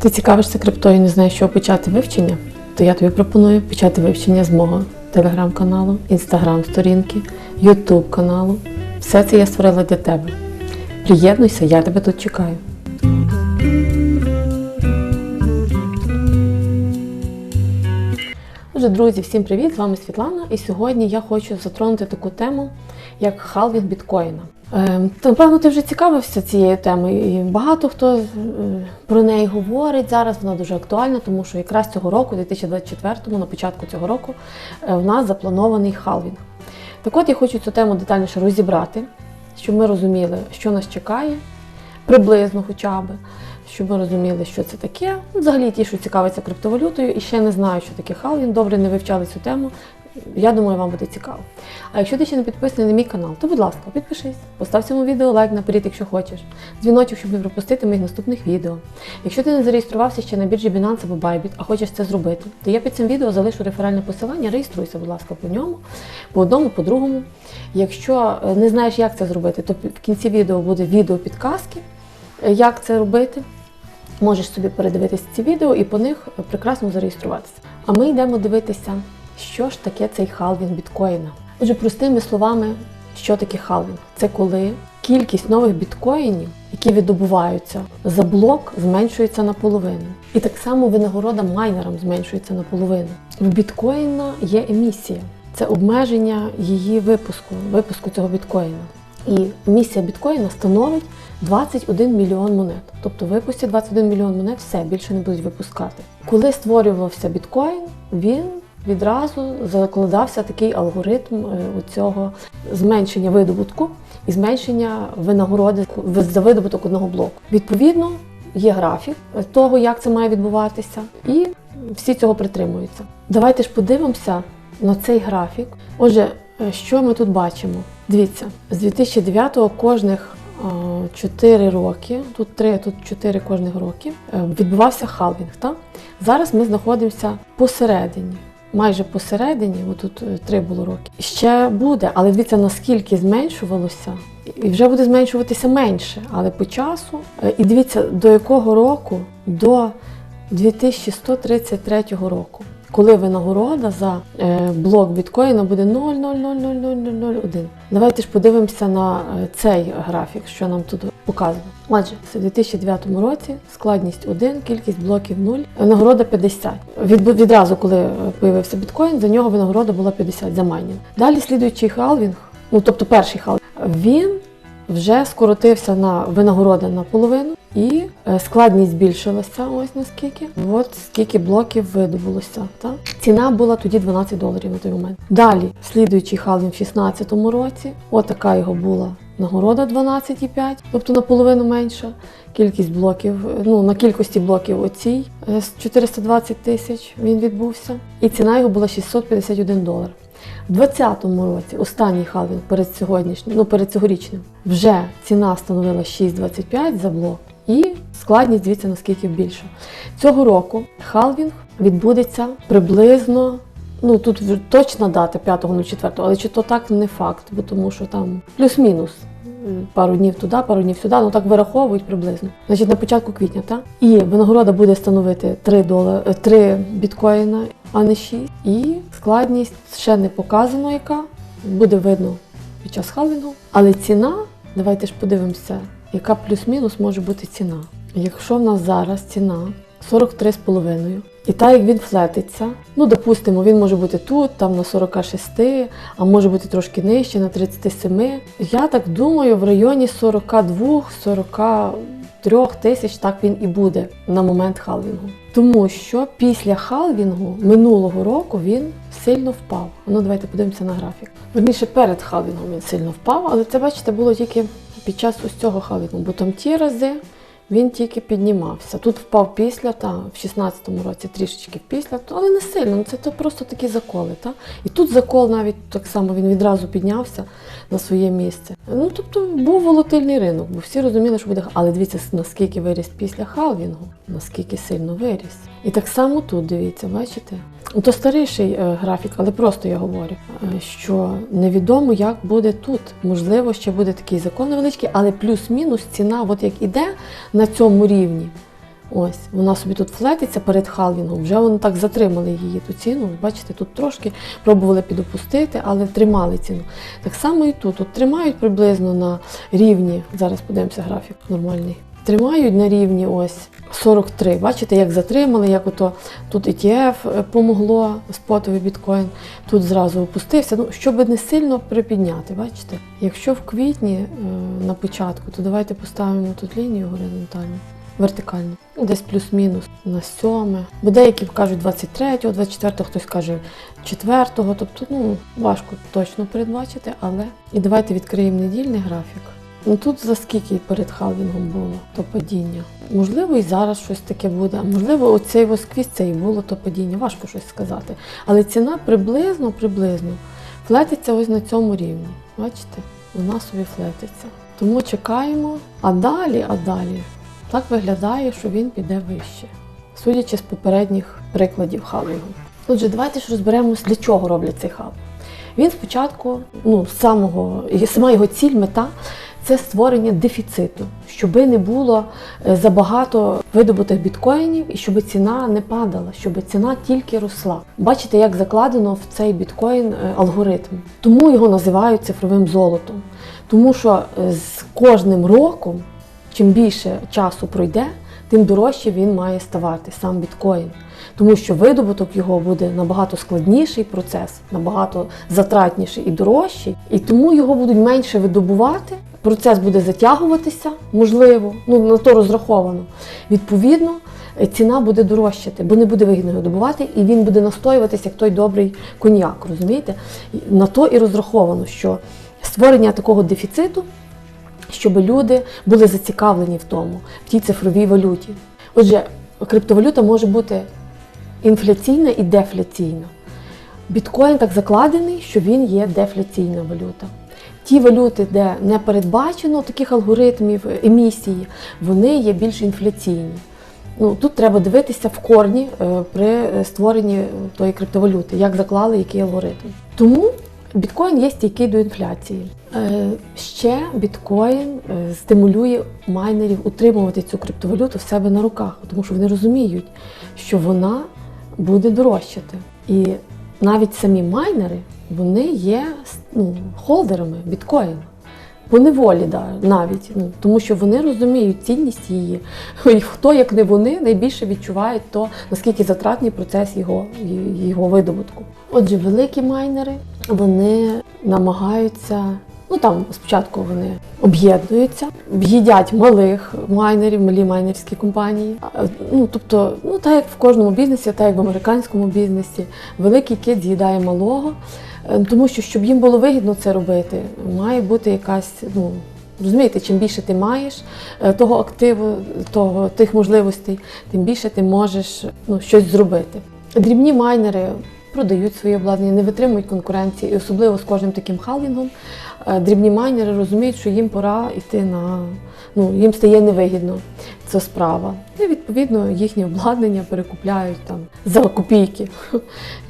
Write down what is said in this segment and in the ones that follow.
Ти цікавишся криптою і не знаєш, що почати вивчення? То я тобі пропоную почати вивчення з мого телеграм-каналу, інстаграм-сторінки, ютуб каналу. Все це я створила для тебе. Приєднуйся, я тебе тут чекаю. Отже, друзі, всім привіт! З вами Світлана. І сьогодні я хочу затронути таку тему, як халвінг біткоїна. Е, та, напевно, ти вже цікавився цією темою, і багато хто е, про неї говорить зараз. Вона дуже актуальна, тому що якраз цього року, 2024-му, на початку цього року, е, в нас запланований халвінг. Так от я хочу цю тему детальніше розібрати, щоб ми розуміли, що нас чекає, приблизно хоча б, щоб ми розуміли, що це таке. Ну, Взагалі ті, що цікавляться криптовалютою і ще не знають, що таке халвінг, добре не вивчали цю тему. Я думаю, вам буде цікаво. А якщо ти ще не підписаний на мій канал, то будь ласка, підпишись, постав цьому відео лайк наперед, якщо хочеш. Дзвіночок, щоб не пропустити моїх наступних відео. Якщо ти не зареєструвався ще на біржі Binance або Bybit, а хочеш це зробити, то я під цим відео залишу реферальне посилання, реєструйся, будь ласка, по ньому, по одному, по другому. Якщо е, не знаєш, як це зробити, то в кінці відео буде відео підказки, е, як це робити. Можеш собі передивитися ці відео і по них прекрасно зареєструватися. А ми йдемо дивитися, що ж таке цей халвінг біткоїна. Отже, простими словами, що таке халвінг? Це коли кількість нових біткоїнів, які видобуваються за блок, зменшується наполовину. І так само винагорода майнерам зменшується наполовину. В біткоїна є емісія. Це обмеження її випуску, випуску цього біткоїна. І емісія біткоїна становить 21 мільйон монет. Тобто випустять 21 мільйон монет, все більше не будуть випускати. Коли створювався біткоін, він відразу закладався такий алгоритм е, цього зменшення видобутку і зменшення винагороди за видобуток одного блоку. Відповідно, є графік того, як це має відбуватися, і всі цього притримуються. Давайте ж подивимося на цей графік. Отже, е, що ми тут бачимо? Дивіться, з 2009-го кожних 4 роки, тут 3, тут 4 кожних роки, е, відбувався халвінг. Так? Зараз ми знаходимося посередині. Майже посередині, отут три було роки. Ще буде, але дивіться, наскільки зменшувалося, і вже буде зменшуватися менше, але по часу. Е, І дивіться, до якого року? До 2133 року. Коли винагорода за е, блок біткоїна буде 0,0000001. Давайте ж подивимося на е, цей графік, що нам тут показує. Отже, в 2009 році складність 1, кількість блоків 0, нагорода 50. Від, відразу, коли появився біткоін, за нього винагорода була 50 за майнінг. Далі слідуючий халвінг, ну тобто перший халвінг, він вже скоротився на винагорода наполовину. І е, складність збільшилася ось наскільки. От скільки блоків видобулося. Так? Ціна була тоді 12 доларів на той момент. Далі, слідуючий халвінг в 2016 році, от така його була нагорода 12,5, тобто наполовину менша. Кількість блоків, ну на кількості блоків оцій е, з 420 тисяч він відбувся. І ціна його була 651 долар. У 2020 році, останній халвінг перед сьогоднішнім, ну перед цьогорічним, вже ціна становила 6,25 за блок. І складність, дивіться, наскільки більша. Цього року халвінг відбудеться приблизно, ну тут точна дата 5.04, але чи то так не факт, бо тому що там плюс-мінус. Пару днів туди, пару днів сюди, ну так вираховують приблизно. Значить, на початку квітня, так? І винагорода буде становити 3 долари, 3 біткоїна, а не 6. І складність ще не показано, яка буде видно під час халвінгу. Але ціна, давайте ж подивимося, яка плюс-мінус може бути ціна. Якщо в нас зараз ціна 43,5, і так як він флетиться, ну допустимо, він може бути тут, там на 46, а може бути трошки нижче, на 37. Я так думаю, в районі 42-43 тисяч так він і буде на момент халвінгу. Тому що після халвінгу минулого року він сильно впав. Ну давайте подивимося на графік. Верніше перед халвінгом він сильно впав, але це, бачите, було тільки під час ось цього халвінгу, бо там ті рази він тільки піднімався. Тут впав після, та в 16-му році трішечки після, але не сильно. ну Це то просто такі заколи. Та? І тут закол навіть так само він відразу піднявся на своє місце. Ну тобто був волатильний ринок, бо всі розуміли, що буде Але дивіться, наскільки виріс після халвінгу, наскільки сильно виріс. І так само тут дивіться, бачите? То старіший е, графік, але просто я говорю, е, що невідомо, як буде тут. Можливо, ще буде такий закон невеличкий, але плюс-мінус ціна, от як іде на цьому рівні, Ось, вона собі тут флетиться перед халвінгом, вже вони так затримали її ту ціну. Бачите, тут трошки пробували підопустити, але тримали ціну. Так само і тут. От тримають приблизно на рівні, зараз подивимося графік нормальний. Тримають на рівні ось 43. Бачите, як затримали, як ото тут ETF е, помогло, спотовий біткоін, тут зразу опустився. Ну, щоб не сильно припідняти, бачите? Якщо в квітні е, на початку, то давайте поставимо тут лінію горизонтальну, вертикальну, ну, десь плюс-мінус на 7. Бо деякі кажуть 23-го, 24-го, хтось каже 4-го, тобто ну, важко точно передбачити, але і давайте відкриємо недільний графік. Ну тут за скільки перед халвінгом було то падіння. Можливо, і зараз щось таке буде. Можливо, оцей восквіз це і було то падіння. Важко щось сказати. Але ціна приблизно, приблизно флетиться ось на цьому рівні. Бачите? Вона собі флетиться. Тому чекаємо. А далі, а далі, так виглядає, що він піде вище, судячи з попередніх прикладів халвінгу. Отже, давайте ж розберемось, для чого роблять цей халвінг. Він спочатку, ну, самого, сама його ціль, мета це створення дефіциту, щоб не було е, забагато видобутих біткоїнів і щоб ціна не падала, щоб ціна тільки росла. Бачите, як закладено в цей біткоін е, алгоритм. Тому його називають цифровим золотом. Тому що е, з кожним роком, чим більше часу пройде, тим дорожче він має ставати сам біткоін. Тому що видобуток його буде набагато складніший процес, набагато затратніший і дорожчий, і тому його будуть менше видобувати. Процес буде затягуватися, можливо, ну на то розраховано. Відповідно, е, ціна буде дорожчати, бо не буде вигідно його добувати, і він буде настоюватися як той добрий коньяк. Розумієте? На то і розраховано, що створення такого дефіциту, щоб люди були зацікавлені в тому, в тій цифровій валюті. Отже, криптовалюта може бути інфляційна і дефляційна. Біткоін так закладений, що він є дефляційна валюта. Ті валюти, де не передбачено таких алгоритмів емісії, вони є більш інфляційні. Ну, тут треба дивитися в корні е, при створенні тої криптовалюти, як заклали який алгоритм. Тому біткоін є стійкий до інфляції. Е, Ще біткоін е, стимулює майнерів утримувати цю криптовалюту в себе на руках, тому що вони розуміють, що вона буде дорожчати. І навіть самі майнери вони є ну, холдерами біткоїну. По неволі да, навіть, ну, тому що вони розуміють цінність її. І хто, як не вони, найбільше відчувають то, наскільки затратний процес його, його видобутку. Отже, великі майнери вони намагаються. Ну там спочатку вони об'єднуються, їдять малих майнерів, малі майнерські компанії. Ну тобто, ну так як в кожному бізнесі, так як в американському бізнесі, великий кит з'їдає малого, тому що щоб їм було вигідно це робити, має бути якась ну. Розумієте, чим більше ти маєш е, того активу, того, тих можливостей, тим більше ти можеш ну, щось зробити. Дрібні майнери продають своє обладнання, не витримують конкуренції, і особливо з кожним таким халвінгом. е, Дрібні майнери розуміють, що їм пора йти на ну їм стає невигідно ця справа. І відповідно їхнє обладнання перекупляють там за копійки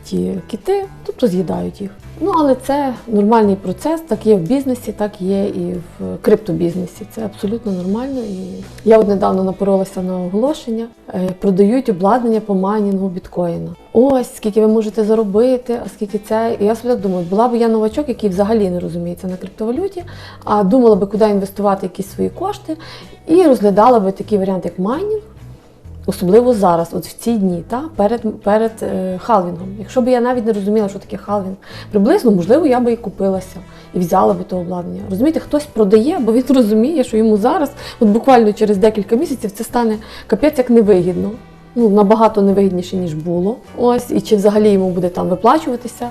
ті кити, тобто з'їдають їх. Ну але це нормальний процес, так є в бізнесі, так є і в криптобізнесі. Це абсолютно нормально. І я от недавно напоролася на оголошення, е, продають обладнання по майнінгу біткоїна. Ось скільки ви можете заробити, а скільки це. І я собі так думаю, була б я новачок, який взагалі не розуміється на криптовалюті, а думала би, куди інвестувати якісь свої кошти, і розглядала би такий варіант, як майнінг. Особливо зараз, от в ці дні, та, перед, перед е, халвінгом. Якщо б я навіть не розуміла, що таке халвінг, приблизно, можливо, я би і купилася і взяла би то обладнання. Розумієте, хтось продає, бо він розуміє, що йому зараз, от буквально через декілька місяців, це стане капець як невигідно. Ну, набагато невигідніше, ніж було. Ось, і чи взагалі йому буде там виплачуватися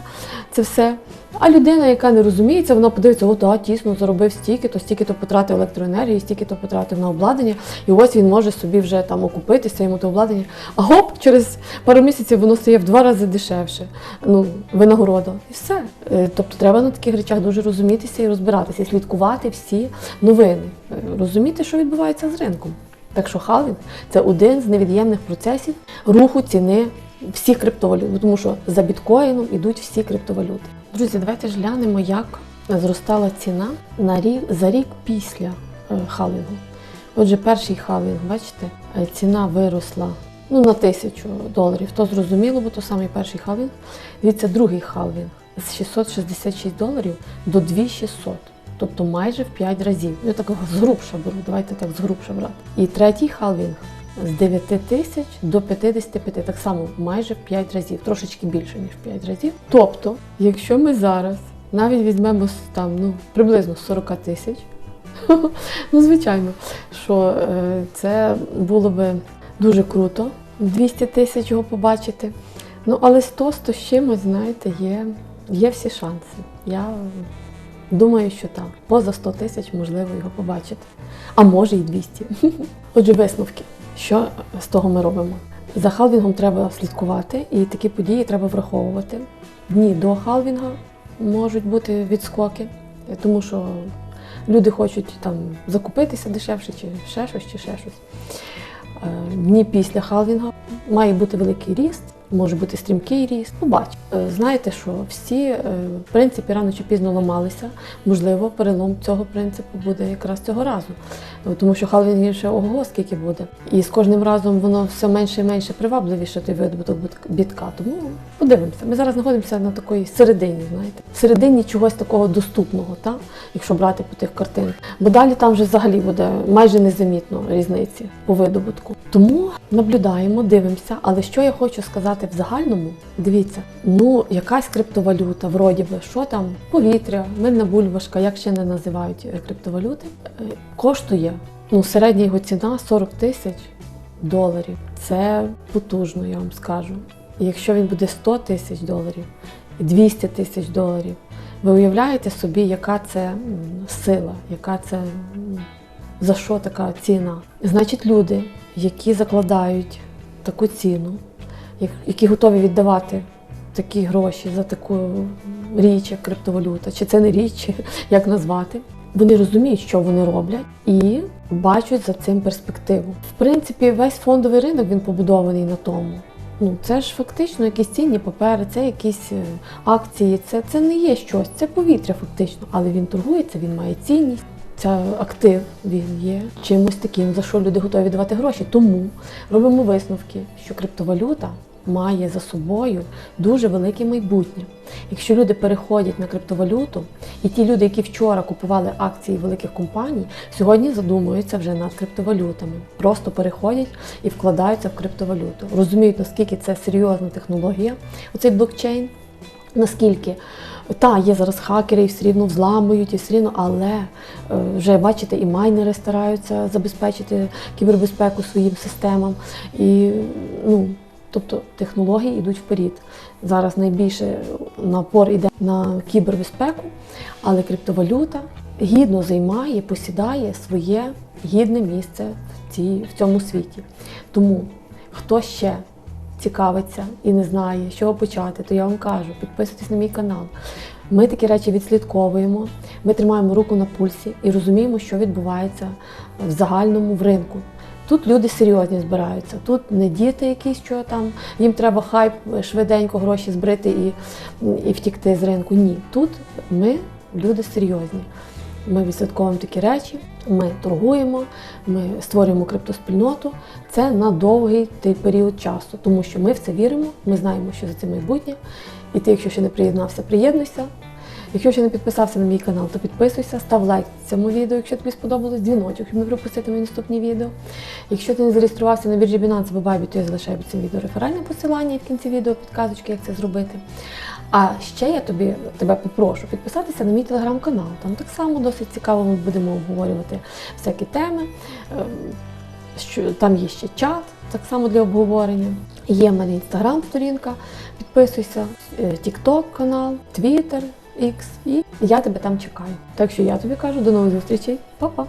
це все. А людина, яка не розуміється, вона подивиться, о, так, тісно заробив стільки, то стільки то потратив електроенергії, стільки то потратив на обладнання, і ось він може собі вже там окупитися, йому то обладнання. А гоп, через пару місяців воно стає в два рази дешевше. Ну, винагорода. І все. Е, Тобто треба на таких речах дуже розумітися і розбиратися, і слідкувати всі новини, Е, розуміти, що відбувається з ринком. Так що халвінг це один з невід'ємних процесів руху ціни всіх криптовалют, тому що за біткоїном йдуть всі криптовалюти. Друзі, давайте ж глянемо, як зростала ціна на рік за рік після е, халвінгу. Отже, перший халвінг, бачите, е, ціна виросла ну, на тисячу доларів. То зрозуміло, бо то самий перший халвінг. Дивіться, другий халвінг з 666 доларів до 2600. Тобто майже в 5 разів. Я такого згрубша беру, давайте так згрубша брати. І третій халвінг з 9 тисяч до 55, так само майже в 5 разів, трошечки більше, ніж в 5 разів. Тобто, якщо ми зараз навіть візьмемо там, ну, приблизно 40 тисяч, ну, звичайно, що е, це було би дуже круто, 200 тисяч його побачити. Ну, але 100 100 з чимось, знаєте, є, є всі шанси. Я думаю, що так. Поза 100 тисяч можливо його побачити. А може і 200. Отже, висновки. Що з того ми робимо? За халвінгом треба слідкувати, і такі події треба враховувати. Дні до халвінга можуть бути відскоки, тому що люди хочуть там закупитися дешевше, чи ще щось, чи ще щось. Е, Дні після халвінга має бути великий ріст, може бути стрімкий ріст. Ну, бач. Е, Знаєте, що всі, е, в принципі, рано чи пізно ламалися. Можливо, перелом цього принципу буде якраз цього разу. Е, Тому що халвінгів ще ого, скільки буде. І з кожним разом воно все менше і менше привабливіше той видобуток бітка. Тому подивимося. Ми зараз знаходимося на такій середині, знаєте, середині чогось такого доступного, та? якщо брати по тих картинах. Бо далі там вже взагалі буде майже незамітно різниці по видобутку. Тому наблюдаємо, дивимося. Але що я хочу сказати в загальному, дивіться, ну якась криптовалюта, вроді би, що там, повітря, мильна бульбашка, як ще не називають е, криптовалюти, е, коштує. Ну, середня його ціна 40 тисяч доларів. Це потужно, я вам скажу. І якщо він буде 100 тисяч доларів і 200 тисяч доларів, ви уявляєте собі, яка це сила, яка це за що така ціна? Значить, люди, які закладають таку ціну, які готові віддавати такі гроші за таку річ, як криптовалюта, чи це не річ, як назвати. Вони розуміють, що вони роблять, і бачать за цим перспективу. В принципі, весь фондовий ринок він побудований на тому. Ну, це ж фактично якісь цінні папери, це якісь е, акції, це, це не є щось, це повітря фактично, але він торгується, він має цінність. Це актив, він є чимось таким, за що люди готові давати гроші. Тому робимо висновки, що криптовалюта має за собою дуже велике майбутнє. Якщо люди переходять на криптовалюту, і ті люди, які вчора купували акції великих компаній, сьогодні задумуються вже над криптовалютами, просто переходять і вкладаються в криптовалюту. Розуміють, наскільки це серйозна технологія, оцей блокчейн. Наскільки та є зараз хакери, і все рівно взламують, і все рівно, але е, вже бачите, і майнери стараються забезпечити кібербезпеку своїм системам. І ну, тобто технології йдуть вперед. Зараз найбільше напор іде на кібербезпеку, але криптовалюта гідно займає, посідає своє гідне місце в, цій, в цьому світі. Тому хто ще цікавиться і не знає, з чого почати, то я вам кажу, підписуйтесь на мій канал. Ми такі речі відслідковуємо, ми тримаємо руку на пульсі і розуміємо, що відбувається в загальному в ринку. Тут люди серйозні збираються. Тут не діти якісь, що там їм треба хайп швиденько гроші збрити і, і втікти з ринку. Ні, тут ми люди серйозні. Ми відслідковуємо такі речі, ми торгуємо, ми створюємо криптоспільноту. Це на довгий той період часу, тому що ми в це віримо, ми знаємо, що за це майбутнє. І ти, якщо ще не приєднався, приєднуйся. Якщо ще не підписався на мій канал, то підписуйся, став лайк цьому відео, якщо тобі сподобалось, дзвіночок, щоб не пропустити мої наступні відео. Якщо ти не зареєструвався на біржі Binance або Bybit, то я залишаю під цим відео реферальне посилання і в кінці відео підказочки, як це зробити. А ще я тобі тебе попрошу підписатися на мій телеграм-канал. Там так само досить цікаво ми будемо обговорювати всякі теми. Ем, Що там є ще чат, так само для обговорення. Є в мене інстаграм-сторінка, підписуйся, тікток канал, твіттер, X, і я тебе там чекаю. Так що я тобі кажу до нових зустрічей, Па-па!